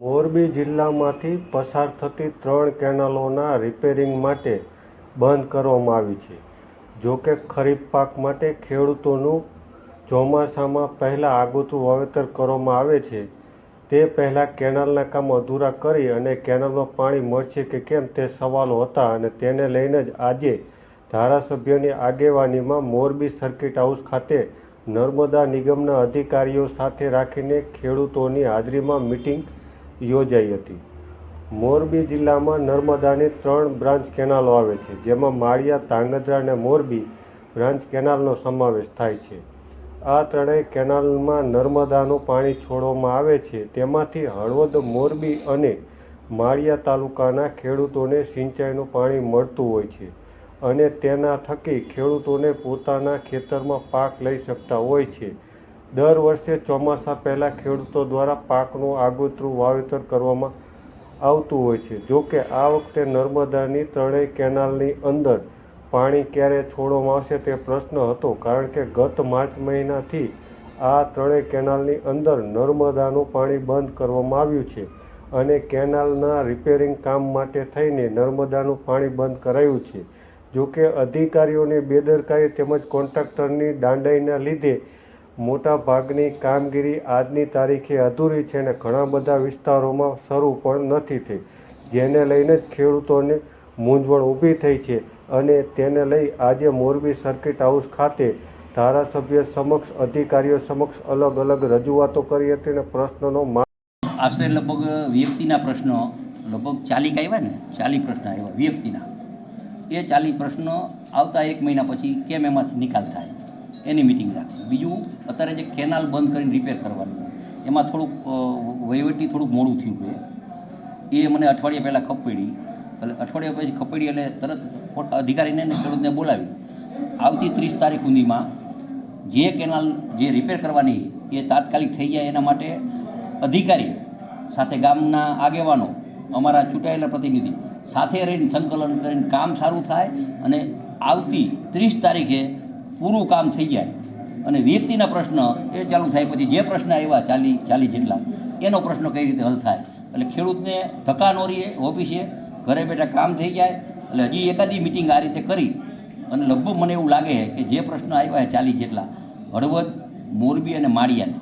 મોરબી જિલ્લામાંથી પસાર થતી ત્રણ કેનાલોના રિપેરિંગ માટે બંધ કરવામાં આવી છે. જો કે ખરીફ પાક માટે ખેડૂતોનું ચોમાસામાં પહેલાં આગોતરું વાવેતર કરવામાં આવે છે. તે પહેલાં કેનાલના કામ અધૂરા કરી અને કેનાલમાં પાણી મળશે કે કેમ તે સવાલો હતા અને તેને લઈને જ આજે ધારાસભ્યની આગેવાનીમાં મોરબી સર્કિટ હાઉસ ખાતે નર્મદા નિગમના અધિકારીઓ સાથે રાખીને ખેડૂતોની હાજરીમાં મિટિંગ યોજાઈ હતી. મોરબી જિલ્લામાં નર્મદાની ત્રણ બ્રાન્ચ કેનાલો આવે છે, જેમાં માળિયા, ધાંગધ્રા અને મોરબી બ્રાન્ચ કેનાલનો સમાવેશ થાય છે. આ ત્રણેય કેનાલમાં નર્મદાનું પાણી છોડવામાં આવે છે, તેમાંથી હળવદ, મોરબી અને માળિયા તાલુકાના ખેડૂતોને સિંચાઈનું પાણી મળતું હોય છે અને તેના થકી ખેડૂતોને પોતાના ખેતરમાં પાક લઈ શકતા હોય છે. દર વર્ષે ચોમાસા પહેલાં ખેડૂતો દ્વારા પાકનું આગોતરું વાવેતર કરવામાં આવતું હોય છે. જો કે આ વખતે નર્મદાની ત્રણેય કેનાલની અંદર પાણી ક્યારે છોડવામાં આવશે તે પ્રશ્ન હતો, કારણ કે ગત માર્ચ મહિનાથી આ ત્રણેય કેનાલની અંદર નર્મદાનું પાણી બંધ કરવામાં આવ્યું છે અને કેનાલના રિપેરિંગ કામ માટે થઈને નર્મદાનું પાણી બંધ કરાયું છે. જો કે અધિકારીઓની બેદરકારી તેમજ કોન્ટ્રાક્ટરની દાંડાઈના લીધે મોટા ભાગની કામગીરી આજની તારીખે અધૂરી છે અને ઘણા બધા વિસ્તારોમાં શરૂ પણ નથી થઈ. જેને લઈને જ ખેડૂતોને મૂંઝવણ ઊભી થઈ છે અને તેને લઈ આજે મોરબી સર્કિટ હાઉસ ખાતે ધારાસભ્ય સમક્ષ, અધિકારીઓ સમક્ષ અલગ અલગ રજૂઆતો કરી હતી અને પ્રશ્નનો આશરે લગભગ વ્યક્તિના પ્રશ્નો લગભગ ચાલીક આવ્યા ને? ચાલી પ્રશ્ન આવ્યા વ્યક્તિના. એ ચાલી પ્રશ્નો આવતા એક મહિના પછી કેમ એમાંથી નિકાલ થાય? એની મિટિંગ રાખશે. બીજું, અત્યારે જે કેનાલ બંધ કરીને રિપેર કરવાનું, એમાં થોડુંક વહીવટી થોડુંક મોડું થયું છે. એ મને અઠવાડિયા પહેલાં ખપેડી એટલે અઠવાડિયા પછી ખપેડી એટલે તરત અધિકારીને ખેડૂતને બોલાવી. આવતી ત્રીસ તારીખ સુધીમાં જે કેનાલ જે રિપેર કરવાની એ તાત્કાલિક થઈ જાય એના માટે અધિકારી સાથે ગામના આગેવાનો, અમારા ચૂંટાયેલા પ્રતિનિધિ સાથે રહીને સંકલન કરીને કામ સારું થાય અને આવતી ત્રીસ તારીખે પૂરું કામ થઈ જાય. અને વ્યક્તિના પ્રશ્ન એ ચાલુ થાય, પછી જે પ્રશ્ન આવ્યા ચાલી ચાલી જેટલા, એનો પ્રશ્ન કઈ રીતે હલ થાય? એટલે ખેડૂતને ધક્કા ન રહીએ, ઓફિસે, ઘરે બેઠા કામ થઈ જાય, એટલે હજી એકાદી મિટિંગ આ રીતે કરી. અને લગભગ મને એવું લાગે કે જે પ્રશ્ન આવ્યા ચાલી જેટલા. હળવદ, મોરબી અને માળિયાને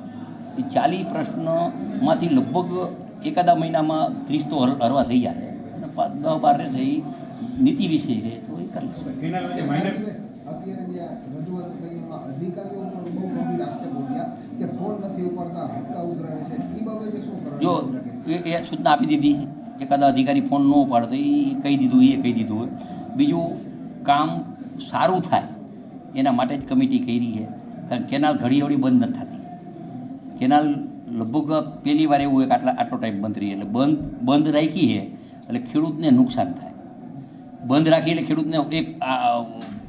એ ચાલી પ્રશ્નમાંથી લગભગ એકાદા મહિનામાં ત્રીસ તો હર- હરવા થઈ જાય. અને દસ બાર રહેશે એ નીતિ વિષય છે, તો એ કરી લેશે અત્યારે જે રજૂઆત થઈ એમાં અધિકારીઓ પણ બહુ ગંભીર આક્ષેપો થયા કે ફોન નથી ઉપાડતા હપ્તા ઉઘરાવે છે. એ બાબતે શું કરવા જો એ સૂચના આપી દીધી. એકાદા અધિકારી ફોન ન ઉપાડતો એ કહી દીધું એ કહી દીધું હોય. બીજું કામ સારું થાય એના માટે જ કમિટી કરી છે. કારણ કેનાલ ઘડી ઘડી બંધ નથી થતી. કેનાલ લગભગ પહેલી વાર એવું હોય કે આટલા આટલો ટાઈમ બંધ રહી. એટલે બંધ બંધ રાખી છે એટલે ખેડૂતને નુકસાન થાય. બંધ રાખી એટલે ખેડૂતને એક આ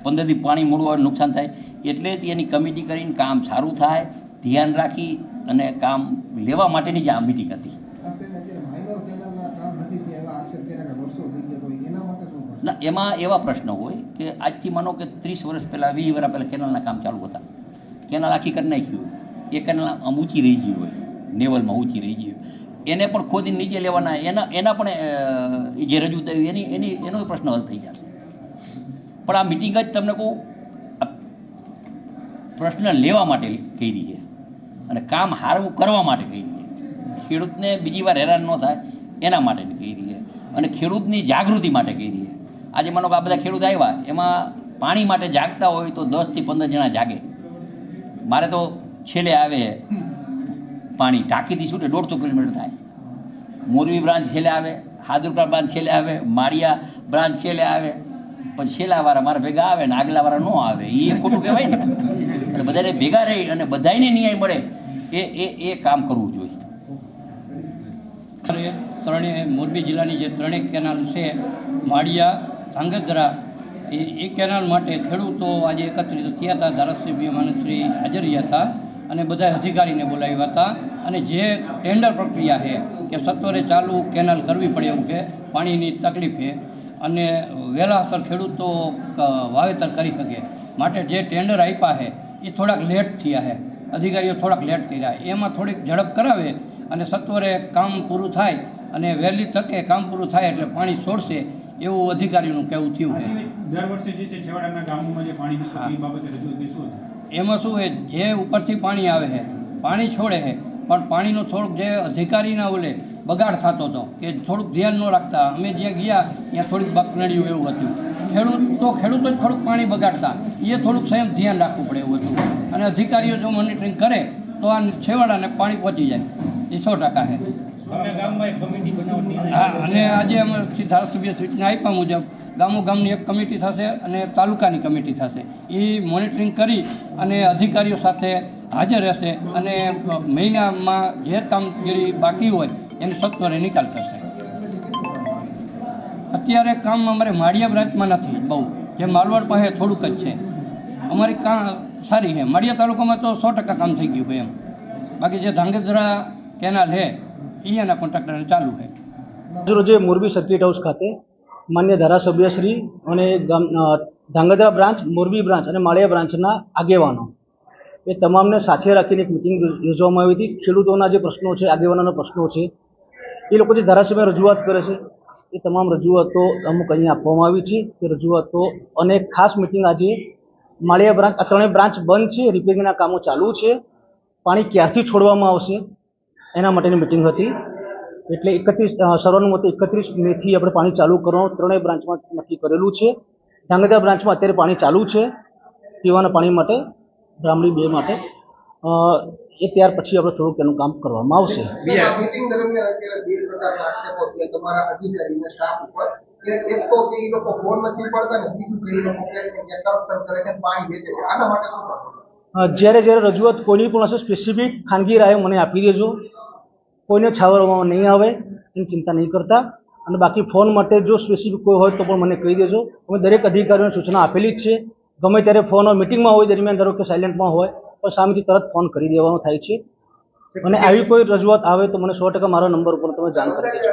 પંદરથી પાણી મોડું આવે નુકસાન થાય એટલે જ એની કમિટી કરીને કામ સારું થાય ધ્યાન રાખી અને કામ લેવા માટેની જ આ મિટિંગ હતી? ના એમાં એવા પ્રશ્નો હોય કે આજથી માનો કે ત્રીસ વર્ષ પહેલાં વીસ વર્ષ પહેલાં કેનાલના કામ ચાલુ હતા. કેનાલ આખી કરી નાખ્યું એ કેનાલ આમ ઊંચી રહી ગઈ હોય. નેવલમાં ઊંચી રહી ગઈ હોય. એને પણ ખોદી નીચે લેવાના એના એના પણ જે રજૂ થયું એની એની એનો પ્રશ્ન હલ થઈ જશે. પણ આ મિટિંગ જ તમને કહું પ્રશ્ન લેવા માટે કરી છે અને કામ હારવું કરવા માટે કરી છે. ખેડૂતને બીજી વાર હેરાન ન થાય, એના માટે કરી છે અને ખેડૂતની જાગૃતિ માટે કરી છે. આજે માનો કે આ બધા ખેડૂત આવ્યા, એમાં પાણી માટે જાગતા હોય તો દસથી પંદર જણા જાગે. મારે તો છેલ્લે આવે પાણી, ટાંકીથી છૂટે દોઢસો કિલોમીટર થાય. મોરબી બ્રાન્ચ છેલ્લે આવે હાદુરકા બ્રાન્ચ છેલ્લે આવે, માળિયા બ્રાન્ચ છેલ્લે આવે. પણ છેલ્લા વાળા મારા ભેગા આવે ને આગલા વાળા ન આવે એ ખોટું કહેવાય ને. એટલે બધાને ભેગા રહી અને બધાને ન્યાય મળે, એ એ એ કામ કરવું જોઈએ. ત્રણેય મોરબી જિલ્લાની જે ત્રણેય કેનાલ છે, માળિયા, ધાંગધ્રા, એ એ કેનાલ માટે ખેડૂતો આજે એકત્રિત થયા હતા, ધારાસભ્ય માનશ્રી હાજર હતા અને બધા અધિકારીને બોલાવ્યા હતા. અને જે ટેન્ડર પ્રક્રિયા છે, કે સત્વરે ચાલુ કેનાલ કરવી પડે એવું કે, પાણીની તકલીફ છે અને વહેલાસર ખેડૂતો વાવેતર કરી શકે. માટે જે ટેન્ડર આપ્યા છે એ થોડાક લેટ થયા છે. અધિકારીઓ થોડાક લેટ કર્યા. એમાં થોડીક ઝડપ કરાવે અને સત્વરે કામ પૂરું થાય અને વહેલી તકે કામ પૂરું થાય એટલે પાણી છોડશે એવું અધિકારીનું કહેવું થયું છે. દર વર્ષે જે છે છેવાડાના ગામોમાં જે પાણી નથી હા. એ બાબતે રજૂઆત શું એમાં શું છે જે ઉપરથી પાણી આવે છે પાણી છોડે છે પણ પાણીનો થોડુંક જે અધિકારીના ઓલે બગાડ થતો હતો કે થોડુંક ધ્યાન ન રાખતા. અમે જ્યાં ગયા ત્યાં થોડીક બકનડ્યું એવું હતું. ખેડૂત તો ખેડૂતો જ થોડુંક પાણી બગાડતા. એ થોડુંક સંયમ ધ્યાન રાખવું પડે એવું હતું. અને અધિકારીઓ જો મોનિટરિંગ કરે તો આ છેવાડાને પાણી પહોંચી જાય. એ સો ટકા છે. હા અને આજે અમે ધારાસભ્ય સૂચના આપ્યા મુજબ ગામો ગામની એક કમિટી થશે અને તાલુકાની કમિટી થશે. એ મોનિટરિંગ કરી અને અધિકારીઓ સાથે હાજર રહેશે. અને મહિનામાં જે કામગીરી બાકી હોય એનો સત્વરે નિકાલ કરશે. અત્યારે કામ અમારે માળિયા બ્રાન્ચમાં નથી, બહુ. જે માલવડ પાસે થોડુંક જ છે. અમારી કા સારી છે. માળિયા તાલુકામાં તો સો ટકા કામ થઈ ગયું હોય એમ. બાકી જે ધાંગધ્રા કેનાલ છે એ એના કોન્ટ્રાક્ટરને ચાલુ છે. રોજે મોરબી સર્કિટ હાઉસ ખાતે માન્ય ધારાસભ્યશ્રી અને ધાંગધ્રા બ્રાન્ચ, મોરબી બ્રાન્ચ અને માળિયા બ્રાન્ચના આગેવાનો. એ તમામને સાથે રાખીને એક મિટિંગ યોજવામાં આવી હતી. ખેડૂતોના જે પ્રશ્નો છે, આગેવાનોના પ્રશ્નો છે એ લોકો જે ધારાસભ્ય રજૂઆત કરે છે, એ તમામ રજૂઆતો અમુક અહીંયા આપવામાં આવી છે તે રજૂઆતો અને ખાસ મિટિંગ આજે માળિયા બ્રાન્ચ આ ત્રણેય બ્રાન્ચ બંધ છે રિપેરિંગના કામો ચાલુ છે, પાણી ક્યારથી છોડવામાં આવશે, એના માટેની મિટિંગ હતી. એટલે એકત્રીસ સર્વાનુમતે એકત્રીસ મેથી આપણે પાણી ચાલુ કરવાનું, ત્રણેય બ્રાન્ચમાં નક્કી કરેલું છે. ધાંગધ્રા બ્રાન્ચમાં અત્યારે પાણી ચાલુ છે, પીવાના પાણી માટે, બ્રાહ્મણી બે માટે. એ ત્યાર પછી આપણે થોડુંક એનું કામ કરવામાં આવશે. જ્યારે જ્યારે રજૂઆત કોઈની પણ હશે સ્પેસિફિક ખાનગી રાય મને આપી દેજો. કોઈને છાવરવામાં નહીં આવે એની ચિંતા નહીં કરતા. અને બાકી ફોન માટે જો સ્પેસિફિક કોઈ હોય તો પણ મને કહી દેજો. અમે દરેક અધિકારીઓને સૂચના આપેલી જ છે. ગમે ત્યારે ફોન હોય મિટિંગમાં હોય દરમિયાન ધારો કે સાયલેન્ટમાં હોય પણ સામેથી તરત ફોન કરી દેવાનો થાય છે. અને આવી કોઈ રજૂઆત આવે તો મને સો ટકા મારા નંબર ઉપર તમે જાણ કરી દેજો.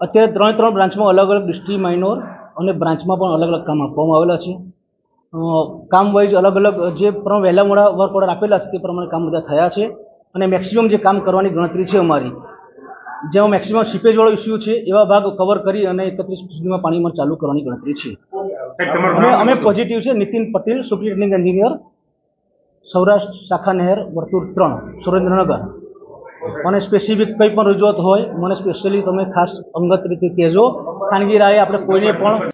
અત્યારે ત્રણે ત્રણ બ્રાન્ચમાં અલગ અલગ ડિસ્ટ્રી માઇનોર અને બ્રાન્ચમાં પણ અલગ અલગ કામ આપવામાં આવેલા છે. કામ વાઇઝ અલગ અલગ જે વહેલા મોડા વર્ક ઓર્ડર આપેલા છે તે પ્રમાણે કામ બધા થયા છે. અને મેક્સિમમ જે કામ કરવાની ગણતરી છે અમારી જેમાં મેક્સિમમ સીપેજવાળો ઇસ્યુ છે એવા ભાગ કવર કરી અને એકત્રીસ સુધીમાં પાણીમાં ચાલુ કરવાની ગણતરી છે. અમે અમે પોઝિટિવ છે નીતિન પટેલ સુપ્રિન્ટેન્ડિંગ એન્જિનિયર સૌરાષ્ટ્ર શાખા નહેર વર્તુળ ત્રણ સુરેન્દ્રનગર. અને સ્પેસિફિક કંઈ પણ રજૂઆત હોય મને સ્પેશિયલી તમે ખાસ અંગત રીતે કહેજો. ખાનગી રાય આપણે કોઈને પણ